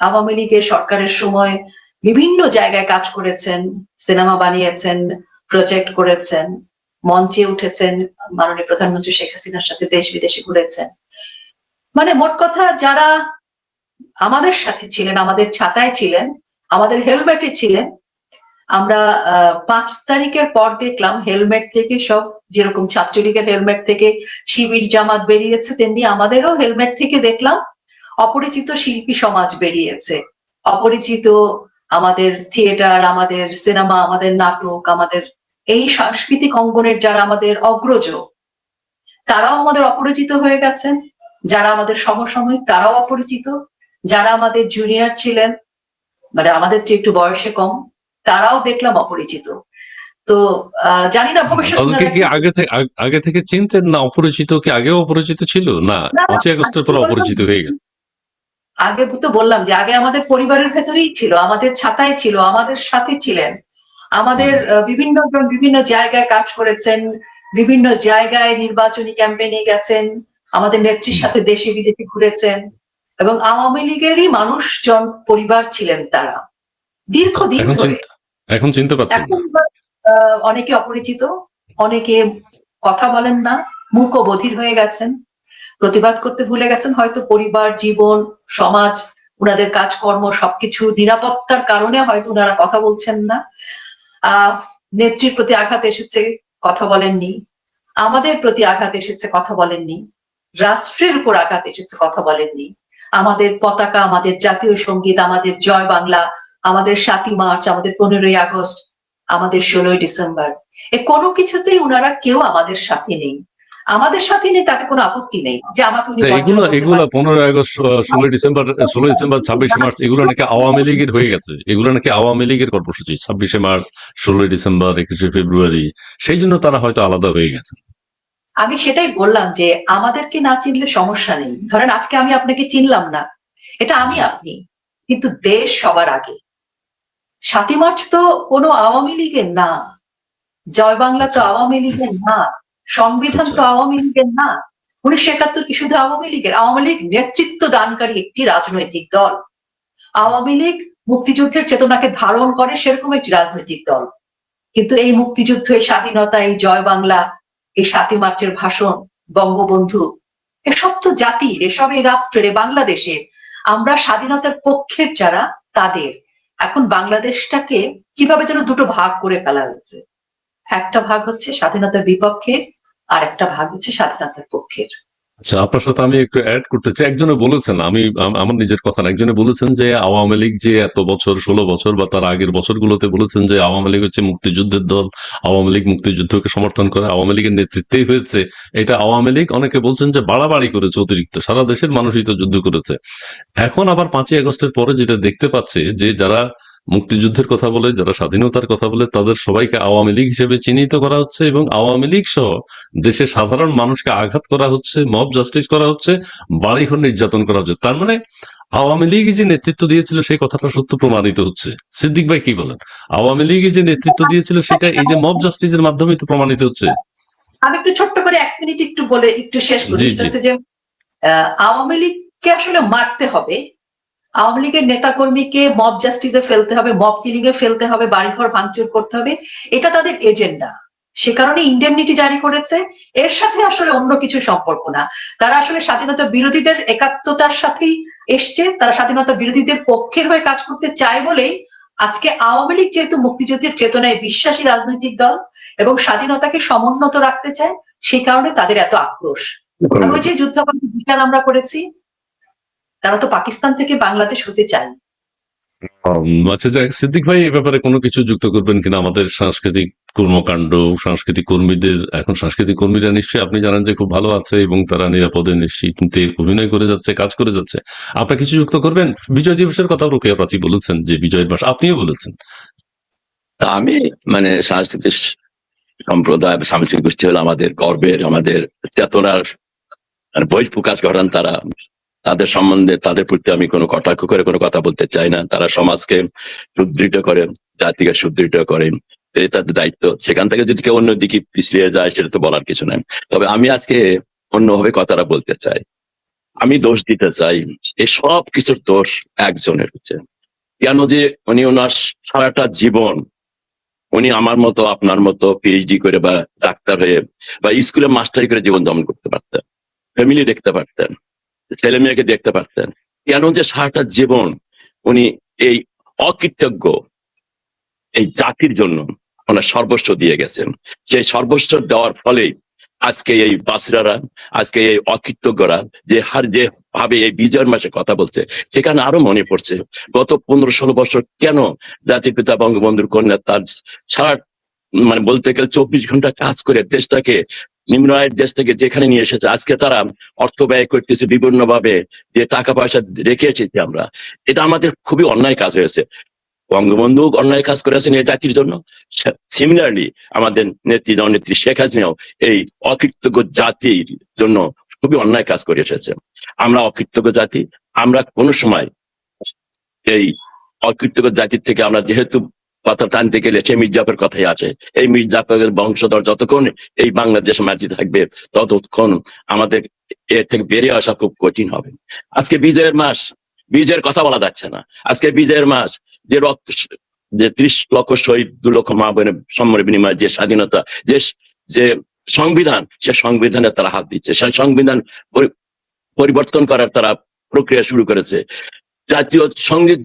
আওয়ামী লীগের সরকারের সময় বিভিন্ন জায়গায় কাজ করেছেন, সিনেমা বানিয়েছেন, প্রজেক্ট করেছেন, মঞ্চে উঠেছেন মাননীয় প্রধানমন্ত্রী শেখ হাসিনার সাথে দেশ বিদেশে ঘুরেছেন। মানে মোট কথা যারা আমাদের সাথে ছিলেন, আমাদের ছাতায় ছিলেন, আমাদের হেলমেটে ছিলেন, আমরা পাঁচ তারিখের পর দেখলাম হেলমেট থেকে সব যেরকম ছাত্রলীগের হেলমেট থেকে শিবির জামাত বেরিয়েছে, তেমনি আমাদেরও হেলমেট থেকে দেখলাম অপরিচিত শিল্পী সমাজ বেরিয়েছে। অপরিচিত আমাদের থিয়েটার আমাদের সিনেমা আমাদের নাটক আমাদের এই সাংস্কৃতিক অঙ্গনের যারা আমাদের অগ্রজ তারাও আমাদের অপরিচিত হয়ে গেছেন। যারা আমাদের সমসাময়িক তারাও অপরিচিত। যারা আমাদের জুনিয়র ছিলেন মানে আমাদের চেয়ে একটু বয়সে কম তারাও দেখলাম অপরিচিত। তো আহ, জানি না ভবিষ্যৎ কি আগে থেকে আগে- থেকে চিনতেন না অপরিচিত কি আগেও অপরিচিত ছিল? না না, পাঁচই আগস্টের পর অপরিচিত হয়ে গেছে। আগে তো বললাম যে আগে আমাদের পরিবারের ভেতরেই ছিল আমাদের ছাতায় ছিল আমাদের সাথে ছিলেন। আমাদের বিভিন্ন জন বিভিন্ন জায়গায় কাজ করেছেন বিভিন্ন জায়গায় নির্বাচনী ক্যাম্পেইনে গেছেন আমাদের নেত্রীর সাথে দেশে বিদেশে ঘুরেছেন এবং আওয়ামী লীগেরই মানুষজন পরিবার ছিলেন তারা। দীর্ঘদিন এখন চিনতে পারছেন অনেকে অপরিচিত অনেকে কথা বলেন না মুখ বধির হয়ে গেছেন। প্রতিবাদ করতে ভুলে গেছেন, হয়তো পরিবার, জীবন, সমাজ ওনাদের কাজকর্ম সবকিছু নিরাপত্তার কারণে হয়তো ওনারা কথা বলছেন না। আহ, নেত্রীর প্রতি আঘাত এসেছে, কথা বলেননি। আমাদের প্রতি আঘাত এসেছে, কথা বলেননি। রাষ্ট্রের উপর আঘাত এসেছে, কথা বলেননি। আমাদের পতাকা, আমাদের জাতীয় সংগীত, আমাদের জয় বাংলা, আমাদের সাতই মার্চ, আমাদের পনেরোই আগস্ট, আমাদের ষোলোই ডিসেম্বর। এ কোনো কিছুতেই ওনারা কেউ আমাদের সাথে নেই। আমাদের সাথে নেই তাতে কোনো আপত্তি নেই যে আমাকে আচ্ছা, এগুলো এগুলো। পনেরোই আগস্ট ষোলোই ডিসেম্বর ষোলোই ডিসেম্বর ছাব্বিশে মার্চ এগুলো নাকি আওয়ামী লীগের হয়ে গেছে। এগুলো নাকি আওয়ামী লীগের কর্মসূচি। ছাব্বিশে মার্চ ষোলোই ডিসেম্বর একুশে ফেব্রুয়ারি। সেই জন্য তারা হয়তো আলাদা হয়ে গেছে। আমি সেটাই বললাম যে আমাদেরকে না চিনলে সমস্যা নেই। ধরেন আজকে আমি আপনাকে চিনলাম না। এটা আমি আপনি কিন্তু দেশ সবার আগে। সাতই মার্চ তো কোনো আওয়ামী লীগের না। জয় বাংলা তো আওয়ামী লীগের না। সংবিধান তো আওয়ামী লীগের না। উনিশশো একাত্তর কি শুধু আওয়ামী লীগের? আওয়ামী লীগ নেতৃত্ব দানকারী একটি রাজনৈতিক দল। আওয়ামী লীগ মুক্তিযুদ্ধের চেতনাকে ধারণ করে সেরকম একটি রাজনৈতিক দল। কিন্তু এই মুক্তিযুদ্ধ এই স্বাধীনতা এই জয় বাংলা এই সাতই মার্চের ভাষণ বঙ্গবন্ধু এসব তো জাতির এসব এই রাষ্ট্রের বাংলাদেশের। আমরা স্বাধীনতার পক্ষের যারা তাদের। এখন বাংলাদেশটাকে কীভাবে যেন দুটো ভাগ করে ফেলা হয়েছে? একটা ভাগ হচ্ছে স্বাধীনতার বিপক্ষের আর একটা ভাগ হচ্ছে স্বাধীনতার পক্ষের। আচ্ছা আপনার সাথে আমি একটু অ্যাড করতে চাই। একজনে বলেছেন আমি, আমার নিজের কথা না, একজনে বলেছেন যে আওয়ামী লীগ যে এত বছর, ষোলো বছর বা তার আগের বছরগুলোতে বলেছেন যে আওয়ামী লীগ হচ্ছে মুক্তিযুদ্ধের দল, আওয়ামী লীগ মুক্তিযুদ্ধকে সমর্থন করে, আওয়ামী লীগের নেতৃত্বেই হয়েছে। এটা আওয়ামী লীগ, অনেকে বলছেন যে বাড়াবাড়ি করেছে অতিরিক্ত, সারা দেশের মানুষই তো যুদ্ধ করেছে। এখন আবার পাঁচই আগস্টের পরে যেটা দেখতে পাচ্ছে যে যারা মুক্তিযুদ্ধের কথা বলে যারা স্বাধীনতার কথা বলে তাদের সবাইকে আওয়ামী লীগ হিসেবে চিহ্নিত করা হচ্ছে এবং আওয়ামী লীগ সহ দেশের সাধারণ মানুষকে আঘাত করা হচ্ছে মব জাস্টিস করা হচ্ছে বাড়িঘর নির্যাতন করা হচ্ছে। তার মানে আওয়ামী লীগ যে নেতৃত্ব দিয়েছিল সেই কথাটা সত্য প্রমাণিত হচ্ছে। সিদ্দিক ভাই কি বলেন? আওয়ামী লীগ যে নেতৃত্ব দিয়েছিল সেটা এই যে মব জাস্টিসের মাধ্যমে তো প্রমাণিত হচ্ছে। আমি একটু ছোট্ট করে এক মিনিট একটু বলে একটু শেষ করি। জি, সেটা জি। হচ্ছে যে আওয়ামী লীগকে আসলে মারতে হবে আওয়ামী লীগের নেতাকর্মীকে মব জাস্টিসে ফেলতে হবে মব কিলিং এ ফেলতে হবে বাড়িঘর ভাঙচুর করতে হবে এটা তাদের এজেন্ডা সে কারণে ইন্ডেমনিটি জারি করেছে। এর সাথে আসলে অন্য কিছু সম্পর্ক না। তারা আসলে স্বাধীনতা বিরোধীদের একাত্মতার সাথেই এসছে। তারা স্বাধীনতা বিরোধীদের পক্ষের হয়ে কাজ করতে চায় বলেই আজকে আওয়ামী লীগ যেহেতু মুক্তিযুদ্ধের চেতনায় বিশ্বাসী রাজনৈতিক দল এবং স্বাধীনতাকে সমুন্নত রাখতে চায় সেই কারণে তাদের এত আক্রোশ। ওই যে যুদ্ধাপরাধী বিচার আমরা করেছি তারা তো পাকিস্তান থেকে বাংলাদেশ হতে চায়। আচ্ছা যাক সিদ্দিক ভাই এ ব্যাপারে কোনো কিছু যুক্ত করবেন কিনা? আমাদের সাংস্কৃতিক কর্মকাণ্ড সাংস্কৃতিক কর্মীদের এখন সাংস্কৃতিক কর্মীরা নিশ্চয়ই আপনি জানেন যে খুব ভালো আছে এবং তারা নিরাপদে নিশ্চিন্তে অভিনয় করে যাচ্ছে কাজ করে যাচ্ছে। আপনার কিছু যুক্ত করবেন? বিজয় দিবসের কথা রোকেয়া প্রাচী বলেছেন যে বিজয় মাস আপনিও বলেছেন। তা আমি মানে সাংস্কৃতিক সম্প্রদায় সাংস্কৃতিক গোষ্ঠী হলো আমাদের গর্বের আমাদের চেতনার মানে বহিঃপ্রকাশ ঘটান তারা। তাদের সম্বন্ধে, তাদের প্রতি আমি কোনো কটাক্ষ করে কোনো কথা বলতে চাই না। তারা সমাজকে সুদৃঢ় করেন জাতিকে সুদৃঢ় করেন এটাই তাদের দায়িত্ব। সেখান থেকে যদি কেউ অন্য দিকে পিছলিয়ে যায়, সেটা তো বলার কিছু নাই। তবে আমি আজকে অন্যভাবে কথাটা বলতে চাই। আমি দোষ দিতে চাই। এই সব কিছুর দোষ একজনের হচ্ছে। কেন যে উনি ওনার সারাটা জীবন, উনি আমার মতো, আপনার মতো পিএইচডি করে বা ডাক্তার হয়ে বা স্কুলে মাস্টারি করে জীবন দমন করতে পারতেন। ফ্যামিলি দেখতে পারতেন। ছেলে মেয়েকে দেখতে পারতেন। কেন যে সারাটা জীবন উনি এই অকৃতজ্ঞ, এই জাতির জন্য ওনার সর্বস্ব দিয়ে গেছেন। সেই সর্বস্ব দেওয়ার ফলেই আজকে এই বাসরারা আজকে এই অকৃতজ্ঞরা যে হার যে ভাবে এই বিজয়ের মাসে কথা বলছে, সেখানে আরও মনে পড়ছে, গত পনেরো ষোলো বছর কেন জাতির পিতা বঙ্গবন্ধুর কন্যা তার সারা মানে বলতে গেলে চব্বিশ ঘণ্টা কাজ করে দেশটাকে নিম্ন আয়ের দেশ থেকে যেখানে নিয়ে এসেছে, আজকে তারা অর্থ ব্যয় করতেছে বিভিন্ন ভাবে যে টাকা পয়সা রেখে এসেছি আমরা। এটা আমাদের খুবই অন্যায় কাজ হয়েছে। বঙ্গবন্ধু অন্যায় কাজ করেছেন এই জাতির জন্য। সিমিলারলি আমাদের নেত্রী, জননেত্রী শেখ হাসিনাও এই অকৃতজ্ঞ জাতির জন্য খুবই অন্যায় কাজ করে এসেছে। আমরা অকৃতজ্ঞ জাতি, আমরা কোনো সময় এই অকৃতজ্ঞ জাতির থেকে আমরা যেহেতু কথা টানতে গেলে সে মির্জাফের কথাই আছে। এই মির্জাফরের বংশধর যতক্ষণ এই বাংলাদেশ মাটি থাকবে, ততক্ষণ আমাদের এর থেকে বেরিয়ে আসা খুব কঠিন হবে। আজকে বিজয়ের মাস, বিজয়ের কথা বলা যাচ্ছে না। আজকে বিজয়ের মাস, যে রক্ত যে ত্রিশ লক্ষ শহীদ, দু লক্ষ মা বোনের সম্মানের বিনিময়ে যে স্বাধীনতা, যে যে সংবিধান, সে সংবিধানে তারা হাত দিচ্ছে। সেই সংবিধান পরিবর্তন করার তারা প্রক্রিয়া শুরু করেছে। জাতীয় সংগীত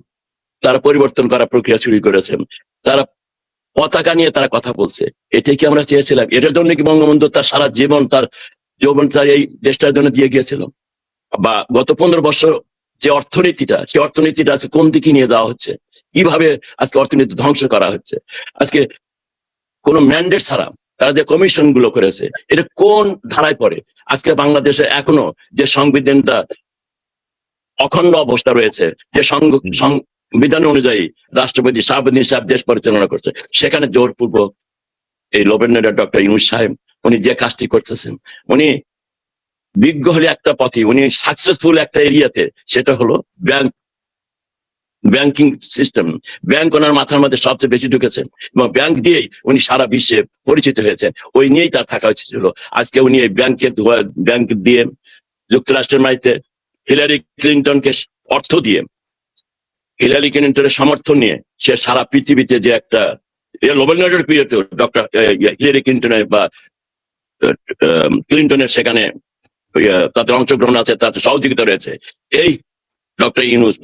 তারা পরিবর্তন করার প্রক্রিয়া শুরু করেছে। তারা পতাকা নিয়ে তারা কথা বলছে। এটাই কি আমরা চেয়েছিলাম? এটার জন্য কি বঙ্গবন্ধু তার সারা জীবন তার যৌবন তার এই দেশটার জন্য দিয়ে গিয়েছিল? বা গত পনেরো বছর যে অর্থনীতিটা সে অর্থনীতিটা আজকে কোন দিকে নিয়ে যাওয়া হচ্ছে? কীভাবে আজকে অর্থনীতি ধ্বংস করা হচ্ছে? আজকে কোন ম্যান্ডেট ছাড়া তারা যে কমিশনগুলো করেছে এটা কোন ধারায় পড়ে? আজকে বাংলাদেশে এখনও যে সংবিধানটা অখণ্ড অবস্থা রয়েছে যে সংবিধান অনুযায়ী রাষ্ট্রপতি শাহাবুদ্দিন সাহেব দেশ পরিচালনা করছে। সেখানে জোরপূর্বক এই লোবেন্দ্র ডক্টর ইউনুস সাহেব, উনি যে কাজটি করতেছেন, উনি বিজ্ঞ হলে একটা পথে, উনি সাকসেসফুল একটা এরিয়াতে, সেটা হলো ব্যাংক ব্যাংকিং সিস্টেম ব্যাংক ওনার মাথার মধ্যে সবচেয়ে বেশি ঢুকেছে এবং ব্যাংক দিয়েই উনি সারা বিশ্বে পরিচিত হয়েছে ওই নিয়েই তার থাকা উচিত ছিল। আজকে উনি এই ব্যাংকের ব্যাংক দিয়ে যুক্তরাষ্ট্রের মাইতে হিলারি ক্লিন্টনকে অর্থ দিয়ে হিলারি ক্লিন্টনের সমর্থন নিয়ে সে সারা পৃথিবীতে যে একটা লোবেন্ডারের পিরিয়ডে ডক্টর হিলারি ক্লিন্টনের বা ক্লিন্টনের সেখানে তাদের অংশগ্রহণ আছে তাতে সহযোগিতা রয়েছে। এই ডক্টর ইউনুস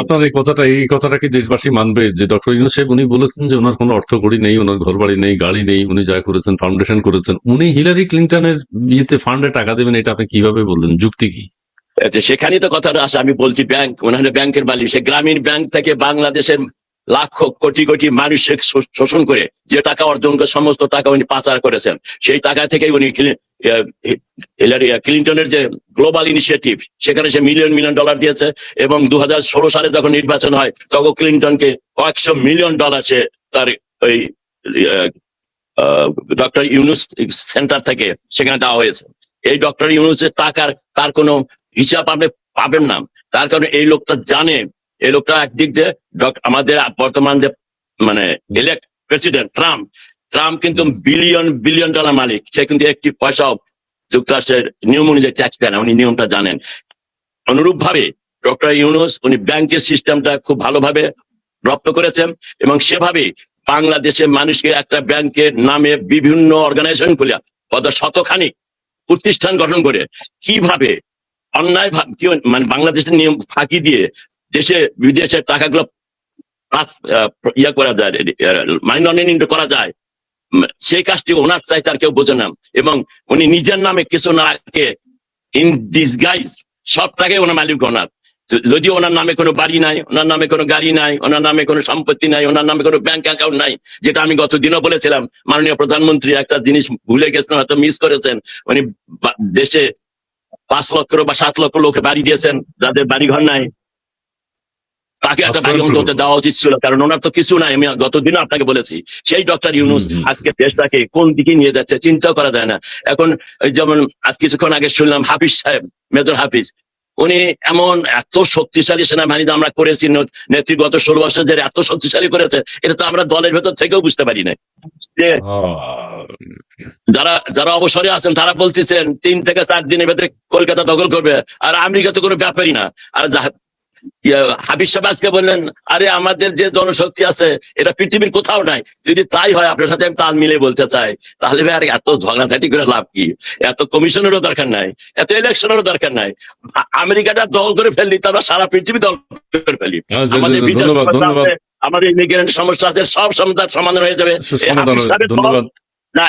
আপনার এই কথাটা এই কথাটা কি দেশবাসী মানবে? যে ডক্টর ইউনুস সাহেব উনি বলেছেন যে ওনার কোনো অর্থ কড়ি নেই ওনার ঘর বাড়ি নেই গাড়ি নেই উনি যা করেছেন ফাউন্ডেশন করেছেন। উনি হিলারি ক্লিন্টনের ইয়েতে ফান্ডে টাকা দেবেন এটা আপনি কীভাবে বললেন? যুক্তি কি? সেখানেই তো কথাটা আসে, আমি বলছি ব্যাংক ওনার ব্যাংকের মালিক, সে গ্রামীণ ব্যাংক থেকে বাংলাদেশের লাখ, কোটি কোটি মানুষের শোষণ করে যে টাকা অর্জন করে, সমস্ত টাকা উনি পাচার করেছেন। সেই টাকা থেকে উনি ক্লি- হিলারি ক্লিন্টনের যে গ্লোবাল ইনিশিয়েটিভ সেখানে সে মিলিয়ন মিলিয়ন ডলার দিয়েছে এবং দু হাজার ষোলো সালে যখন নির্বাচন হয়, তখন ক্লিন্টনকে কয়েকশো মিলিয়ন ডলার সে তার ওই ডক্টর ইউনুস সেন্টার থেকে সেখানে দেওয়া হয়েছে। এই ডক্টর ইউনুসের টাকার, তার কোনো হিসাব আপনি পাবেন না। তার কারণে এই লোকটা জানে। এই লোকটা একদিক দিয়ে আমাদের বর্তমান যে মানে ইলেক্ট প্রেসিডেন্ট ট্রাম্প ট্রাম্প কিন্তু বিলিয়ন বিলিয়ন ডলার মালিক। সে কিন্তু একটি পয়সাও যুক্তরাষ্ট্রের নিয়ম অনুযায়ী ট্যাক্স দেন উনি নিয়মটা জানেন। অনুরূপ ভাবে ডক্টর ইউনুস উনি ব্যাংকের সিস্টেমটা খুব ভালোভাবে রপ্ত করেছেন এবং সেভাবে বাংলাদেশের মানুষকে একটা ব্যাংকের নামে বিভিন্ন অর্গানাইজেশন খুলে কত শতখানিক প্রতিষ্ঠান গঠন করে কীভাবে অন্যায় মানে বাংলাদেশের নিয়ম ফাঁকি দিয়ে দেশে বিদেশের টাকাগুলো ইয়া করা যায় মানি লন্ডারিং করা যায়। সেই কাজটি ওনার চাই, তার কেউ বোঝে না। এবং উনি নিজের নামে কিছু না রাখে ইন ডিসগাইজ সব টাকা ওনার মালিক ওনার। য- যদিও ওনার নামে কোনো বাড়ি নাই, ওনার নামে কোনো গাড়ি নাই, ওনার নামে কোনো সম্পত্তি নাই, ওনার নামে কোনো ব্যাংক অ্যাকাউন্ট নাই, যেটা আমি গত দিনও বলেছিলাম, মাননীয় প্রধানমন্ত্রী একটা জিনিস ভুলে গেছেন, হয়তো মিস করেছেন, উনি দেশে পাঁচ লক্ষ বা সাত লক্ষ লোকে বাড়ি দিয়েছেন যাদের বাড়ি ঘর নাই। তাকে একটা বাড়ি অন্তত দেওয়া উচিত ছিল কারণ ওনার তো কিছু নাই। আমি গতদিন আপনাকে বলেছি সেই ডক্টর ইউনুস। আজকে দেশটাকে কোন দিকে নিয়ে যাচ্ছে চিন্তা করা যায় না। এখন যেমন আজ কিছুক্ষণ আগে শুনলাম হাফিজ সাহেব মেজর হাফিজ উনি এমন এত শক্তিশালী সেনাবাহিনী আমরা করেছি নেতৃগত ষোল বছর যে এত শক্তিশালী করেছে এটা তো আমরা দলের ভেতর থেকেও বুঝতে পারি না যে যারা যারা অবসরে আছেন তারা বলতেছেন তিন থেকে চার দিনের ভেতরে কলকাতা দখল করবে আর আমেরিকা তো কোনো ব্যাপারই না। আর হাবিব সাহেব আজকে বললেন আরে আমাদের যে জনশক্তি আছে এটা পৃথিবীর কোথাও নাই। যদি তাই হয় আপনার সাথে আমি তাল মিলে বলতে চাই। তাহলে ভাই আর এত ঝগড়াঝাটি করে লাভ কি? এত কমিশনেরও দরকার নাই এত ইলেকশনেরও দরকার নাই। আমেরিকাটা দল করে ফেললি তো আমরা সারা পৃথিবী দল করে ফেলি। জি, আমাদের বিচার সমস্যা আছে, আমাদের ইমিগ্রেন্ট সমস্যা আছে সব সমস্যার সমাধান হয়ে যাবে। না